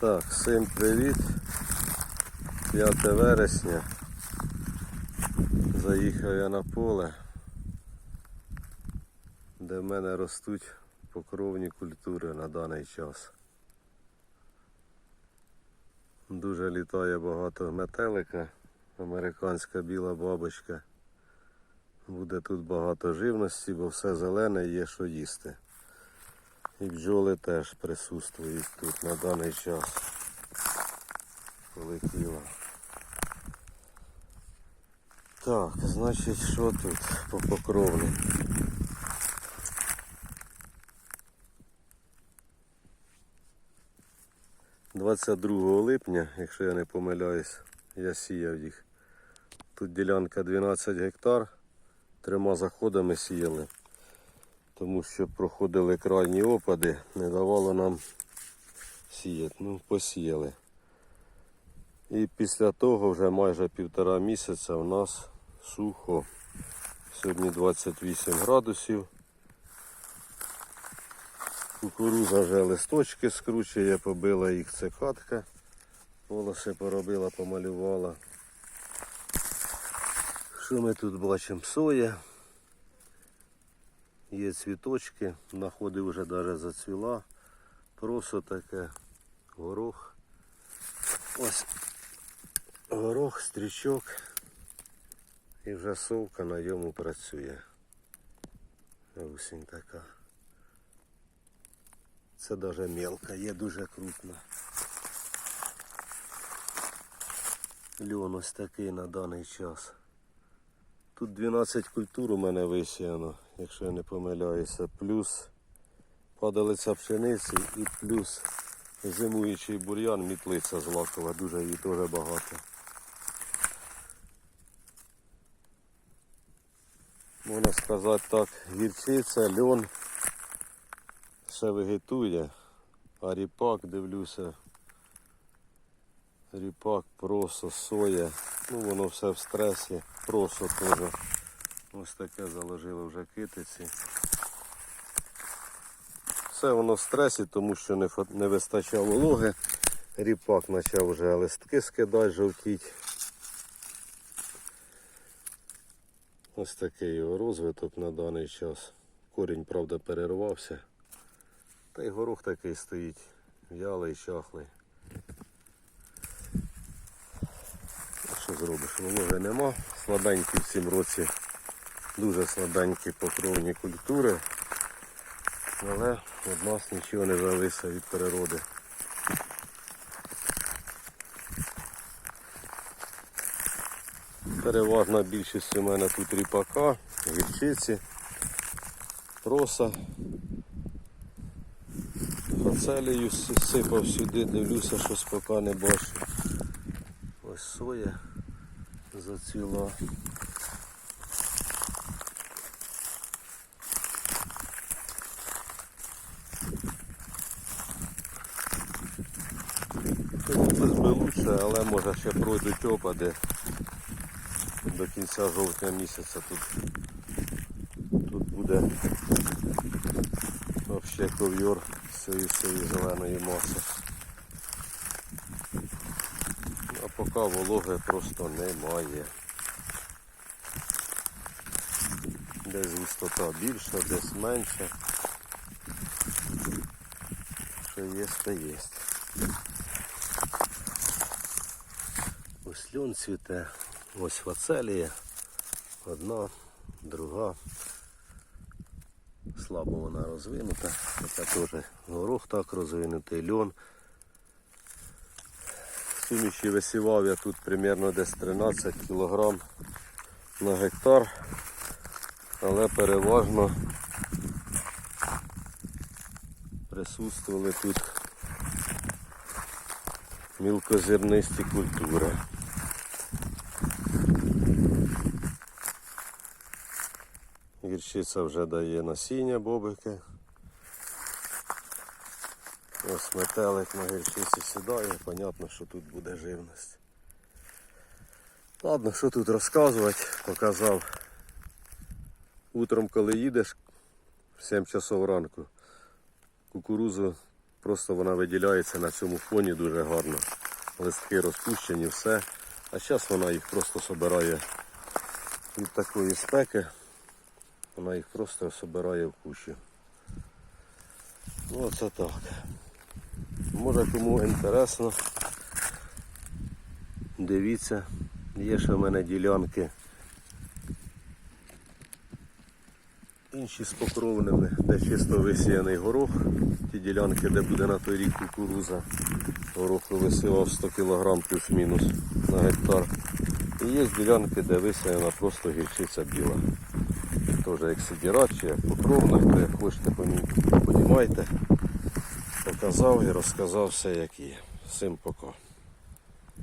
Так, всім привіт. 5 вересня. Заїхав я на поле, де в мене ростуть покровні культури на даний час. Дуже літає багато метелика, американська біла бабочка. Буде тут багато живності, бо все зелене є що їсти. І бджоли теж присутствують тут на даний час. Полетіло. Так, значить, що тут по покровні? «22 липня, якщо я не помиляюсь, я сіяв їх. Тут ділянка 12 гектар, трьома заходами сіяли тому що проходили крайні опади, не давало нам сіяти. Ну, посіяли. І після того вже майже півтора місяця у нас сухо. Сьогодні 28 градусів. Кукуруза вже листочки скручує, побила їх цикатка. Волоси поробила, помалювала. Що ми тут бачимо? Соя. Є цвіточки, находи вже навіть зацвіла. Просо таке, горох. Ось горох, стрічок. І вже совка на ньому працює. Осінь така. Це навіть мелка, є дуже крупна. Льон ось такий на даний час. Тут 12 культур у мене висіяно, якщо я не помиляюся. Плюс падалиця пшениці і плюс зимуючий бур'ян, мітлиця злакова, дуже її теж багато. Можна сказати так, гірчиця, льон ще вегетує, а ріпак, дивлюся, ріпак, просо, соя, ну воно все в стресі, просо теж. Ось таке заложили вже китиці. Все воно в стресі, тому що не, не вистачало вологи. Ріпак почав вже листки скидати, жовтіть. Ось такий його розвиток на даний час. Корінь, правда, перервався. Та й горох такий стоїть, в'ялий, чахлий. Що зробиш? Вологи нема. Слабенькі в цім році, дуже слабенькі покровні культури. Але від нас нічого не зависе від природи. Переважна більшість у мене тут ріпака, гірчиці, проса. Фацелію сипав сюди, дивлюся, щось поки не бачу. Ось соя зацвіла. Хотілося б лучше, але може ще пройдуть опади. До кінця жовтня місяця тут, тут буде взагалі ковйор з цієї зеленої маси. А поки вологи просто немає. Десь густота більша, десь менша. Що є, то є. Ось льон цвіте, ось фацелія. Одна, друга. Слабо вона розвинута. Це теж горох так розвинутий, льон. Суміші висівав я тут примерно десь 13 кг на гектар, але переважно присутствували тут мілкозернисті культури. Гірчиця вже дає насіння бобики. Ось метелик на гірчиці сідає, понятно, що тут буде живність. Ладно, що тут розказувати, показав. Утром, коли їдеш в 7 часов ранку, кукурузу Просто вона виділяється на цьому фоні дуже гарно. Листки розпущені, все. А зараз вона їх просто собирає від такої спеки. Вона їх просто собирає в кущі. Ну оце так. Може кому інтересно. Дивіться, є ще в мене ділянки. Інші з покровними, де чисто висіяний горох. Ті ділянки, де буде на той рік кукуруза. Горох висівав 100 кг плюс-мінус на гектар. І є ділянки, де висіяна просто гірчиця біла. Теж як сидірач, як покровна, хто як хочете, понімайте. Показав і розказав все, як є. Всім пока.